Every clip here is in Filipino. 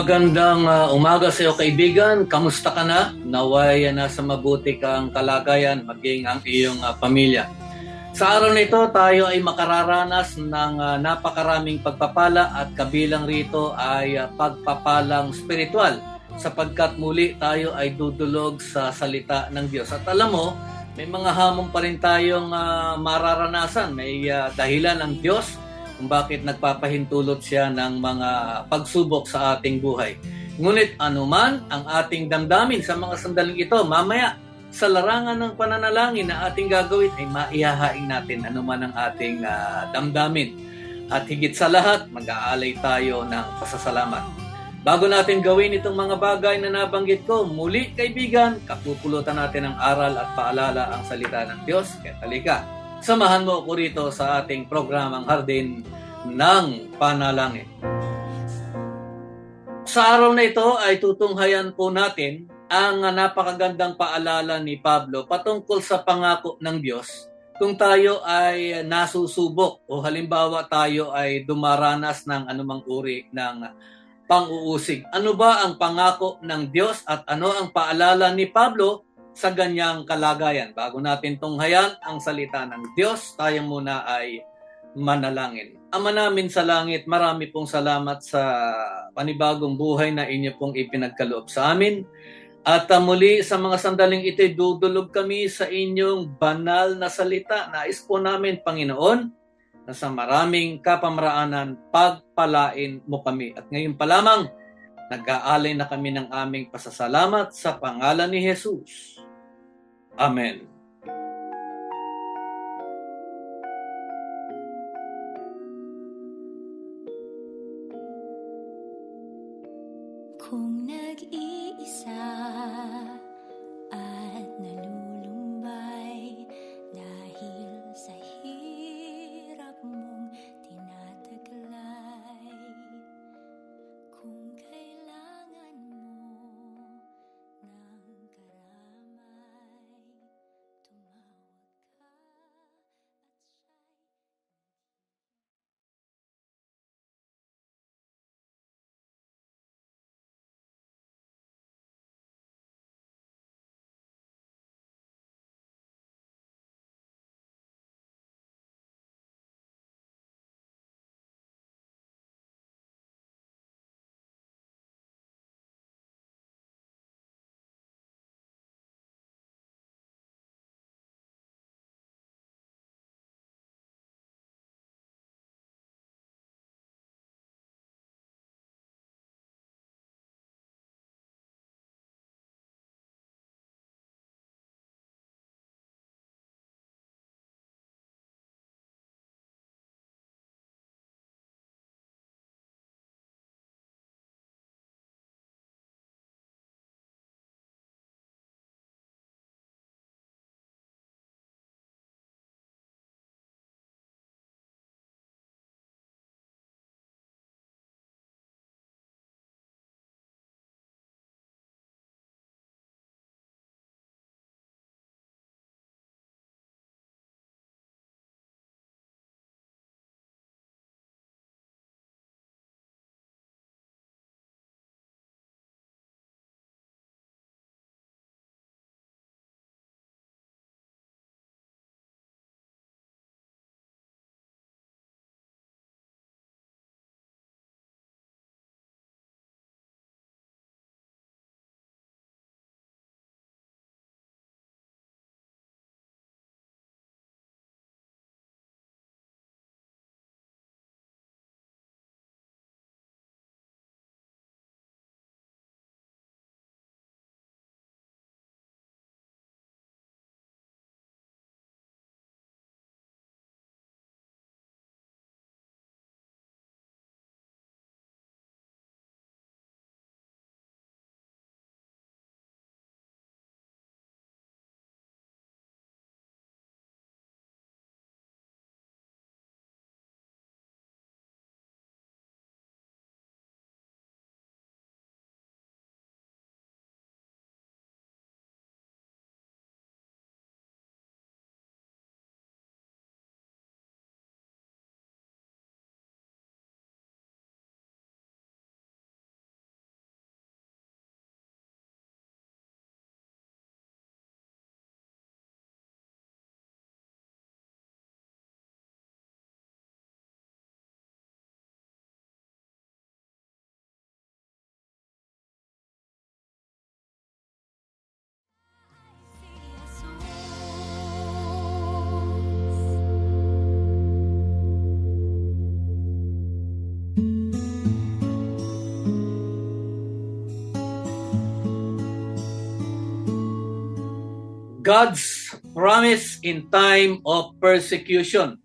Magandang uh, umaga sa iyo kaibigan. Kamusta ka na? Naway uh, nasa mabuti kang kalagayan maging ang iyong uh, pamilya. Sa araw na ito, tayo ay makararanas ng uh, napakaraming pagpapala at kabilang rito ay uh, pagpapalang spiritual sapagkat muli tayo ay dudulog sa salita ng Diyos. At alam mo, may mga hamon pa rin tayong uh, mararanasan. May uh, dahilan ng Diyos kung bakit nagpapahintulot siya ng mga pagsubok sa ating buhay. Ngunit anuman ang ating damdamin sa mga sandaling ito, mamaya sa larangan ng pananalangin na ating gagawin ay maihahain natin anuman ang ating ah, damdamin. At higit sa lahat, mag-aalay tayo ng pasasalamat. Bago natin gawin itong mga bagay na nabanggit ko, muli kaibigan, kapupulutan natin ang aral at paalala ang salita ng Diyos. Kaya talika, samahan mo ko rito sa ating programang Hardin ng Panalangin. Sa araw na ito ay tutunghayan po natin ang napakagandang paalala ni Pablo patungkol sa pangako ng Diyos kung tayo ay nasusubok o halimbawa tayo ay dumaranas ng anumang uri ng pang-uusig. Ano ba ang pangako ng Diyos at ano ang paalala ni Pablo sa ganyang kalagayan? Bago natin tunghayan ang salita ng Diyos, tayo muna ay manalangin. Ama namin sa langit, marami pong salamat sa panibagong buhay na inyo pong ipinagkaloob sa amin. At uh, muli sa mga sandaling ito, dudulog kami sa inyong banal na salita. Nais po namin, Panginoon, na sa maraming kapamaraanan, pagpalain mo kami. At ngayon pa lamang, nag-aalay na kami ng aming pasasalamat sa pangalan ni Jesus. Amen. Kung nag-iisa God's promise in time of persecution.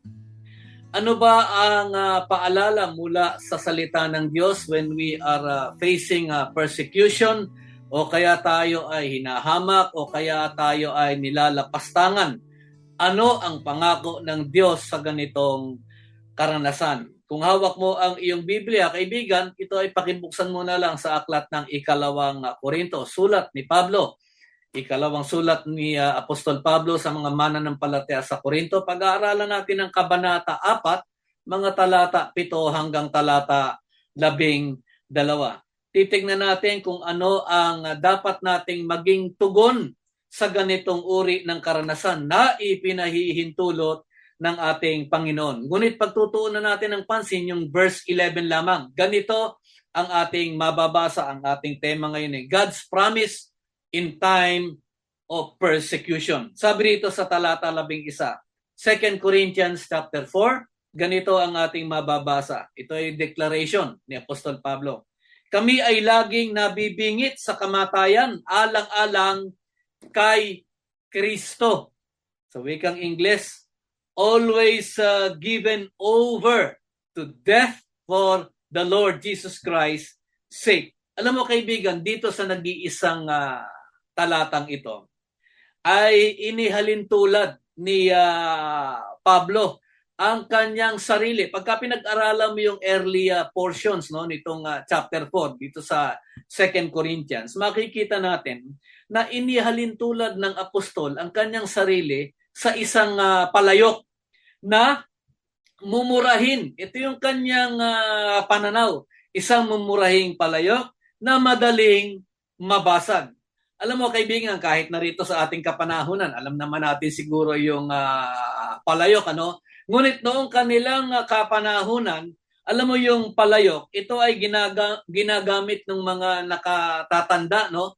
Ano ba ang ah, paalala mula sa salita ng Diyos when we are ah, facing ah, persecution o kaya tayo ay hinahamak o kaya tayo ay nilalapastangan? Ano ang pangako ng Diyos sa ganitong karanasan? Kung hawak mo ang iyong Biblia, kaibigan, ito ay pakibuksan mo na lang sa aklat ng ikalawang Korinto, sulat ni Pablo ikalawang sulat ni uh, Apostol Pablo sa mga mananampalataya sa Korinto. Pag-aaralan natin ang Kabanata 4, mga talata 7 hanggang talata 12. Titignan natin kung ano ang dapat nating maging tugon sa ganitong uri ng karanasan na ipinahihintulot ng ating Panginoon. Ngunit pagtutuunan natin ng pansin yung verse 11 lamang. Ganito ang ating mababasa, ang ating tema ngayon ay God's promise in time of persecution. Sabi rito sa talata 11, 2 Corinthians chapter 4, ganito ang ating mababasa. Ito ay declaration ni Apostol Pablo. Kami ay laging nabibingit sa kamatayan alang-alang kay Kristo. Sa wikang Ingles, always uh, given over to death for the Lord Jesus Christ sake. Alam mo kaibigan, dito sa nag-iisang uh, talatang ito ay inihalin tulad ni uh, Pablo ang kanyang sarili. Pagka pinag-aralan mo yung early uh, portions no nitong uh, chapter 4 dito sa 2 Corinthians, makikita natin na inihalin tulad ng apostol ang kanyang sarili sa isang uh, palayok na mumurahin. Ito yung kanyang uh, pananaw. Isang mumurahing palayok na madaling mabasag. Alam mo kaibigan, kahit narito sa ating kapanahunan, alam naman natin siguro yung uh, palayok, ano? Ngunit noong kanilang uh, kapanahunan, alam mo yung palayok, ito ay ginaga, ginagamit ng mga nakatatanda, no?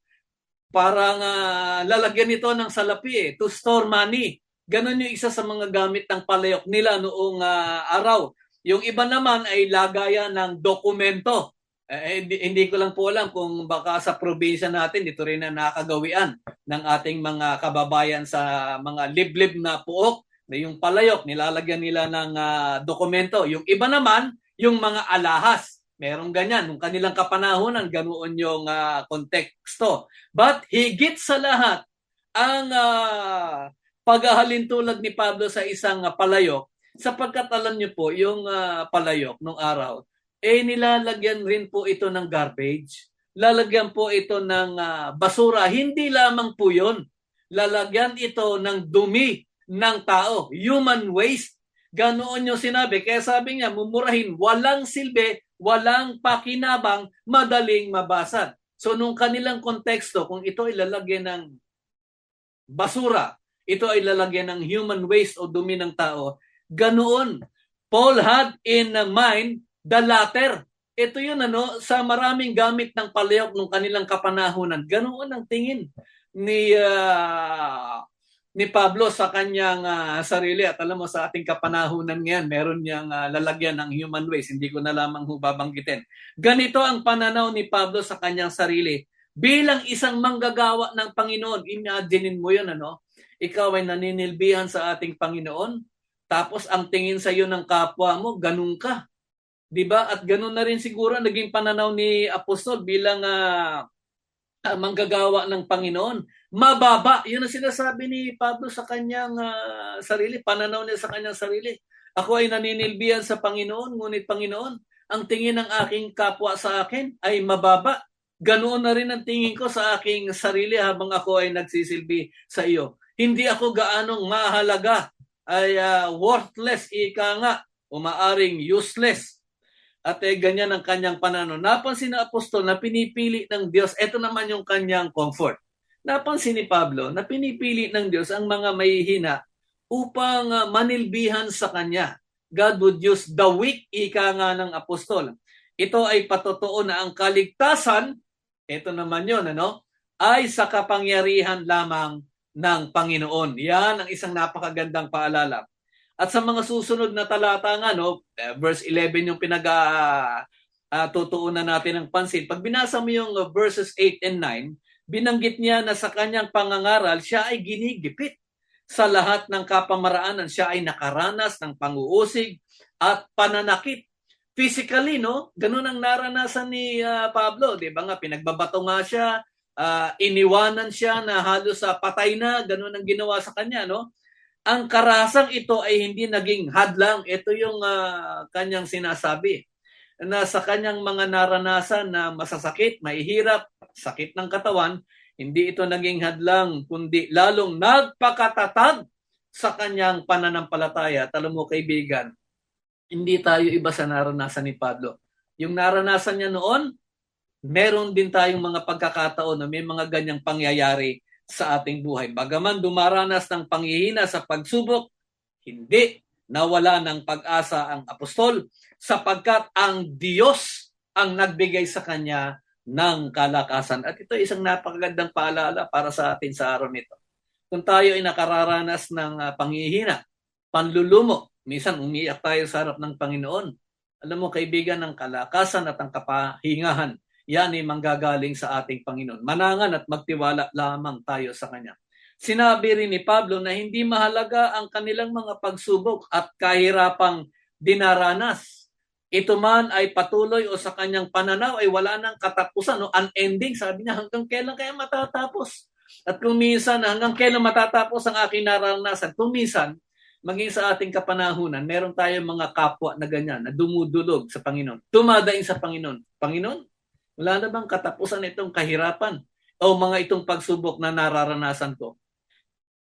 Parang uh, lalagyan ito ng salapi eh, to store money. Ganon yung isa sa mga gamit ng palayok nila noong uh, araw. Yung iba naman ay lagayan ng dokumento. Eh, hindi, hindi ko lang po alam kung baka sa probinsya natin dito rin na nakagawian ng ating mga kababayan sa mga liblib na puok na yung palayok nilalagyan nila ng uh, dokumento. Yung iba naman, yung mga alahas. Merong ganyan. Nung kanilang kapanahonan, ganoon yung uh, konteksto. But higit sa lahat, ang uh, paghahalin tulad ni Pablo sa isang uh, palayok, sapagkat alam niyo po, yung uh, palayok nung araw, eh nilalagyan rin po ito ng garbage. Lalagyan po ito ng uh, basura. Hindi lamang po yun. Lalagyan ito ng dumi ng tao. Human waste. Ganoon yung sinabi. Kaya sabi niya, mumurahin, walang silbi, walang pakinabang, madaling mabasag. So nung kanilang konteksto, kung ito ay lalagyan ng basura, ito ay lalagyan ng human waste o dumi ng tao, ganoon. Paul had in mind the latter. Ito yun ano, sa maraming gamit ng palayok nung kanilang kapanahunan. Ganoon ang tingin ni uh, ni Pablo sa kanyang uh, sarili. At alam mo sa ating kapanahunan ngayon meron niyang uh, lalagyan ng human waste. Hindi ko na lamang babanggitin. Ganito ang pananaw ni Pablo sa kanyang sarili. Bilang isang manggagawa ng Panginoon imaginein mo yun ano? Ikaw ay naninilbihan sa ating Panginoon. Tapos ang tingin sa iyo ng kapwa mo ganun ka 'di ba at ganun na rin siguro naging pananaw ni apostol bilang uh, manggagawa ng Panginoon mababa. Yun ang sinasabi ni Pablo sa kanyang uh, sarili, pananaw niya sa kanyang sarili. Ako ay naninilbihan sa Panginoon, ngunit Panginoon, ang tingin ng aking kapwa sa akin ay mababa. Ganoon na rin ang tingin ko sa aking sarili habang ako ay nagsisilbi sa iyo. Hindi ako gaanong mahalaga, ay uh, worthless, ika nga, o maaring useless. At eh, ganyan ang kanyang pananaw. Napansin ng apostol na pinipili ng Diyos, ito naman yung kanyang comfort napansin ni Pablo na pinipili ng Diyos ang mga mahihina upang uh, manilbihan sa Kanya. God would use the weak, ika nga ng apostol. Ito ay patotoo na ang kaligtasan, ito naman yon ano, ay sa kapangyarihan lamang ng Panginoon. Yan ang isang napakagandang paalala. At sa mga susunod na talata nga, no, eh, verse 11 yung pinag uh, uh, natin ng pansin. Pag binasa mo yung uh, verses 8 and 9, binanggit niya na sa kanyang pangangaral, siya ay ginigipit sa lahat ng kapamaraanan. Siya ay nakaranas ng panguusig at pananakit. Physically, no? Ganun ang naranasan ni ah, Pablo. Di ba nga, pinagbabato nga siya, ah, iniwanan siya na halos sa patay na, ganun ang ginawa sa kanya, no? Ang karasang ito ay hindi naging hadlang. Ito yung ah, kanyang sinasabi na sa kanyang mga naranasan na masasakit, mahihirap, sakit ng katawan, hindi ito naging hadlang, kundi lalong nagpakatatag sa kanyang pananampalataya. At alam mo kaibigan, hindi tayo iba sa naranasan ni Pablo. Yung naranasan niya noon, meron din tayong mga pagkakataon na may mga ganyang pangyayari sa ating buhay. Bagaman dumaranas ng panghihina sa pagsubok, hindi nawala ng pag-asa ang apostol sapagkat ang Diyos ang nagbigay sa kanya ng kalakasan. At ito isang napakagandang paalala para sa atin sa araw nito. Kung tayo ay nakararanas ng ah, panghihina, panlulumo, minsan umiyak tayo sa harap ng Panginoon. Alam mo kaibigan, ng kalakasan at ang kapahingahan, yan ay manggagaling sa ating Panginoon. Manangan at magtiwala lamang tayo sa Kanya. Sinabi rin ni Pablo na hindi mahalaga ang kanilang mga pagsubok at kahirapang dinaranas. Ito man ay patuloy o sa kanyang pananaw ay wala nang katapusan, no? unending. Sabi niya, hanggang kailan kaya matatapos? At kung minsan, hanggang kailan matatapos ang aking naranasan? Kung minsan, maging sa ating kapanahunan, meron tayong mga kapwa na ganyan, na dumudulog sa Panginoon. Tumadaing sa Panginoon. Panginoon, wala na bang katapusan itong kahirapan? O mga itong pagsubok na nararanasan ko?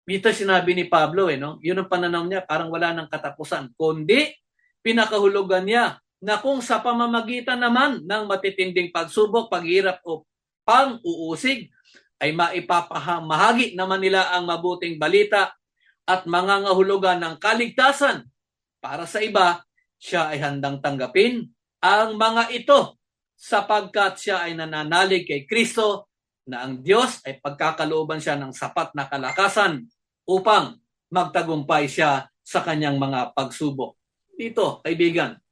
Dito sinabi ni Pablo, eh, no? yun ang pananaw niya, parang wala nang katapusan. Kundi, pinakahulugan niya na kung sa pamamagitan naman ng matitinding pagsubok, paghirap o pang-uusig, ay maipapamahagi naman nila ang mabuting balita at mangangahulugan ng kaligtasan. Para sa iba, siya ay handang tanggapin ang mga ito sapagkat siya ay nananalig kay Kristo na ang Diyos ay pagkakalooban siya ng sapat na kalakasan upang magtagumpay siya sa kanyang mga pagsubok. Dito, kaibigan,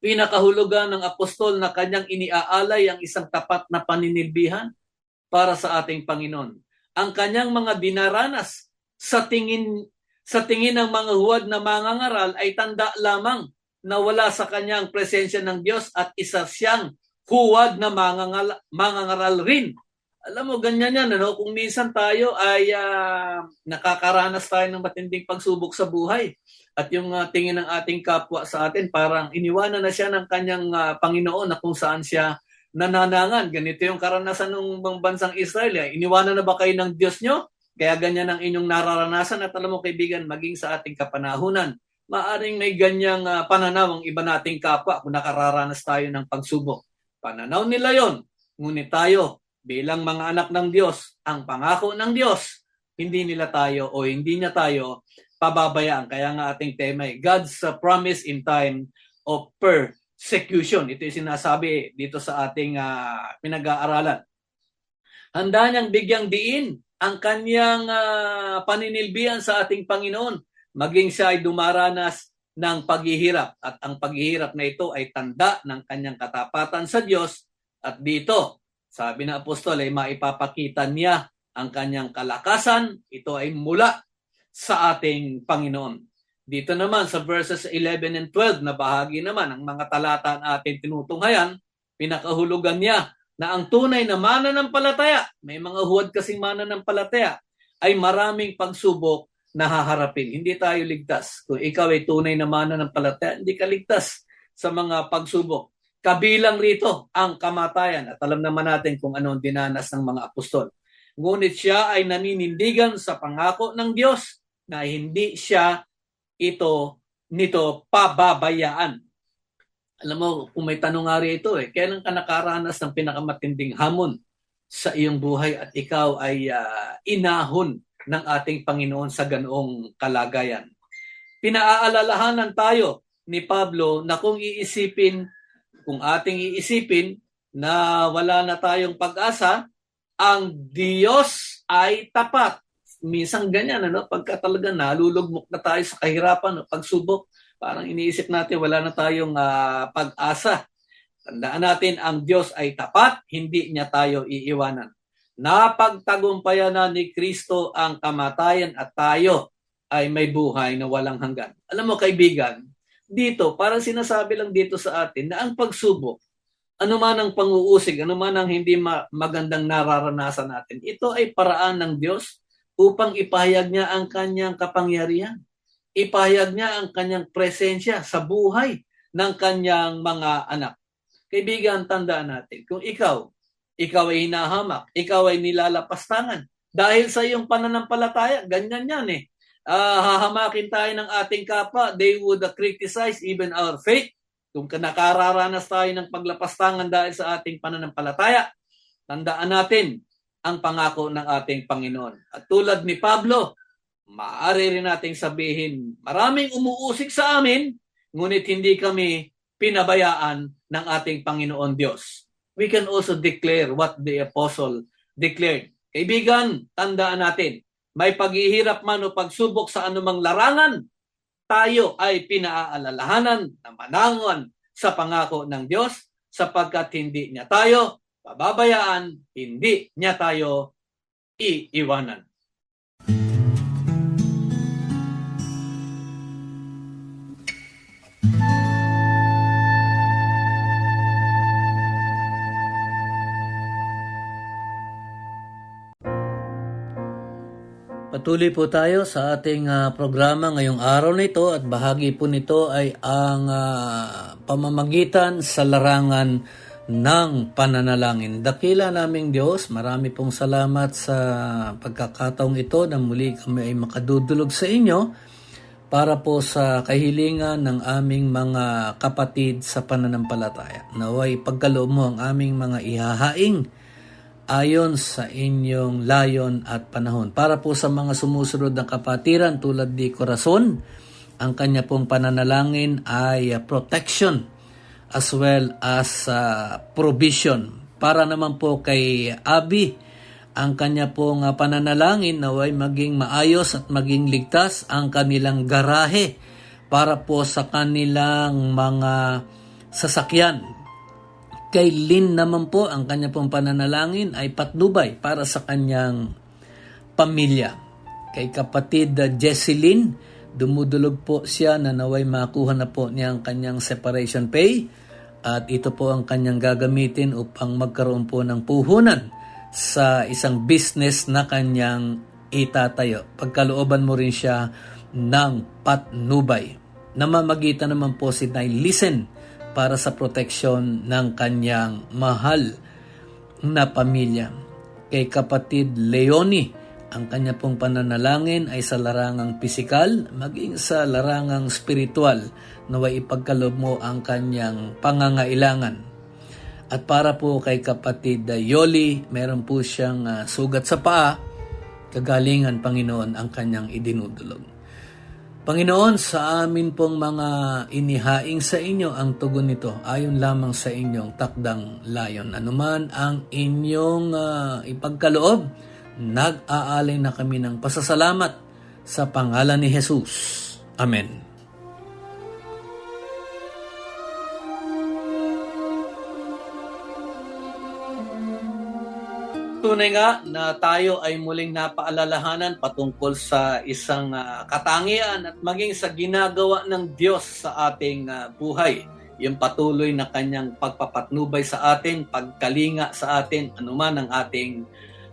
pinakahulugan ng apostol na kanyang iniaalay ang isang tapat na paninilbihan para sa ating Panginoon. Ang kanyang mga dinaranas sa tingin sa tingin ng mga huwad na mangangaral ay tanda lamang na wala sa kanyang presensya ng Diyos at isa siyang huwad na mangangal, mangangaral rin. Alam mo, ganyan yan. Ano? Kung minsan tayo ay ah, nakakaranas tayo ng matinding pagsubok sa buhay at yung ah, tingin ng ating kapwa sa atin, parang iniwanan na siya ng kanyang ah, Panginoon na kung saan siya nananangan. Ganito yung karanasan ng bansang Israel. Eh. Iniwanan na ba kayo ng Diyos nyo? Kaya ganyan ang inyong nararanasan at alam mo kaibigan, maging sa ating kapanahunan, maaring may ganyang ah, pananaw ang iba nating kapwa kung nakararanas tayo ng pagsubok. Pananaw nila yon. Ngunit tayo, bilang mga anak ng Diyos, ang pangako ng Diyos, hindi nila tayo o hindi niya tayo pababayaan. Kaya nga ating tema ay God's uh, promise in time of persecution. Ito yung sinasabi dito sa ating ah, pinag-aaralan. Handa niyang bigyang diin ang kanyang ah, paninilbihan sa ating Panginoon maging siya ay dumaranas ng paghihirap at ang paghihirap na ito ay tanda ng kanyang katapatan sa Diyos. At dito sabi ng apostol ay maipapakita niya ang kanyang kalakasan. Ito ay mula sa ating Panginoon. Dito naman sa verses 11 and 12 na bahagi naman ang mga talata na ating tinutunghayan pinakahulugan niya na ang tunay na mananampalataya may mga huwad kasing mananampalataya ay maraming pagsubok na haharapin. Hindi tayo ligtas. Kung ikaw ay tunay na mananampalataya, hindi ka ligtas sa mga pagsubok. Kabilang rito ang kamatayan. At alam naman natin kung ano ang dinanas ng mga apostol. Ngunit siya ay naninindigan sa pangako ng Diyos na hindi siya ito nito pababayaan. Alam mo, kung may tanong nga rin ito eh, kailan ka nakaranas ng pinakamatinding hamon sa iyong buhay at ikaw ay ah, inahon ng ating Panginoon sa ganoong kalagayan. Pinaaalalahanan tayo ni Pablo na kung iisipin, kung ating iisipin na wala na tayong pag-asa, ang Diyos ay tapat. Minsan ganyan, ano? pagka talaga nalulugmok na tayo sa kahirapan, no? pagsubok, parang iniisip natin wala na tayong ah, pag-asa. Tandaan natin, ang Diyos ay tapat, hindi niya tayo iiwanan. Napagtagumpayan na ni Kristo ang kamatayan at tayo ay may buhay na walang hanggan. Alam mo kaibigan, dito parang sinasabi lang dito sa atin na ang pagsubok, ano man ang panguusig, ano man ang hindi ma- magandang nararanasan natin, ito ay paraan ng Diyos upang ipahayag niya ang kanyang kapangyarihan. Ipahayag niya ang kanyang presensya sa buhay ng kanyang mga anak. Kaibigan, tandaan natin, kung ikaw, ikaw ay hinahamak, ikaw ay nilalapastangan. Dahil sa iyong pananampalataya, ganyan yan eh. Ah, hahamakin tayo ng ating kapwa, they would uh, criticize even our faith. Kung nakararanas tayo ng paglapastangan dahil sa ating pananampalataya, tandaan natin ang pangako ng ating Panginoon. At tulad ni Pablo, maaari rin nating sabihin, maraming umuusig sa amin, ngunit hindi kami pinabayaan ng ating Panginoon Diyos. We can also declare what the apostle declared. Kaibigan, tandaan natin, may paghihirap man o pagsubok sa anumang larangan, tayo ay pinaaalalahanan na manangon sa pangako ng Diyos sapagkat hindi niya tayo pababayaan, hindi niya tayo iiwanan. Patuloy po tayo sa ating ah, programa ngayong araw na ito at bahagi po nito ay ang ah, pamamagitan sa larangan ng pananalangin. Dakila naming Diyos, marami pong salamat sa pagkakataong ito na muli kami ay makadudulog sa inyo para po sa kahilingan ng aming mga kapatid sa pananampalataya. Naway pagkaloob mo ang aming mga ihahaing ayon sa inyong layon at panahon. Para po sa mga sumusunod na kapatiran tulad ni Corazon, ang kanya pong pananalangin ay uh, protection as well as uh, provision. Para naman po kay Abi, ang kanya pong uh, pananalangin naway maging maayos at maging ligtas ang kanilang garahe para po sa kanilang mga sasakyan Kay Lynn naman po, ang kanya pong pananalangin ay patnubay para sa kanyang pamilya. Kay kapatid uh, Jessie Lynn, dumudulog po siya na naway makuha na po niya ang kanyang separation pay at ito po ang kanyang gagamitin upang magkaroon po ng puhunan sa isang business na kanyang itatayo. Pagkalooban mo rin siya ng patnubay. Namamagitan naman po si Nay Listen para sa proteksyon ng kanyang mahal na pamilya. Kay kapatid Leonie, ang kanya pong pananalangin ay sa larangang pisikal, maging sa larangang spiritual, naway ipagkalob mo ang kanyang pangangailangan. At para po kay kapatid Yoli, meron po siyang ah, sugat sa paa, kagalingan Panginoon ang kanyang idinudulog. Panginoon, sa amin pong mga inihaing sa inyo ang tugon nito ayon lamang sa inyong takdang layon. Anuman ang inyong ah, ipagkaloob, nag-aalay na kami ng pasasalamat sa pangalan ni Jesus. Amen. Tunay nga na tayo ay muling napaalalahanan patungkol sa isang ah, katangian at maging sa ginagawa ng Diyos sa ating ah, buhay. Yung patuloy na kanyang pagpapatnubay sa atin, pagkalinga sa atin, anuman ang ating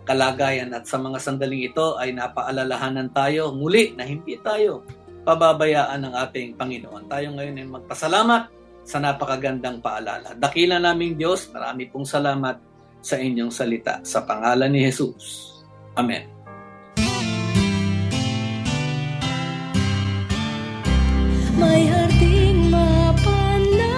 kalagayan. At sa mga sandaling ito ay napaalalahanan tayo muli na hindi tayo pababayaan ng ating Panginoon. Tayo ngayon ay magpasalamat sa napakagandang paalala. Dakila naming Diyos, marami pong salamat sa inyong salita. Sa pangalan ni Jesus. Amen. May mapanana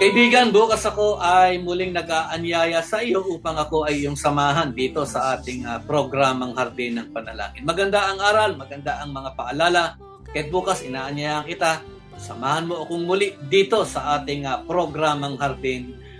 Kaibigan, bukas ako ay muling nag-aanyaya sa iyo upang ako ay iyong samahan dito sa ating ah, programang Hardin ng Panalangin. Maganda ang aral, maganda ang mga paalala. Kahit bukas, inaanyayahan kita, samahan mo akong muli dito sa ating ah, programang Hardin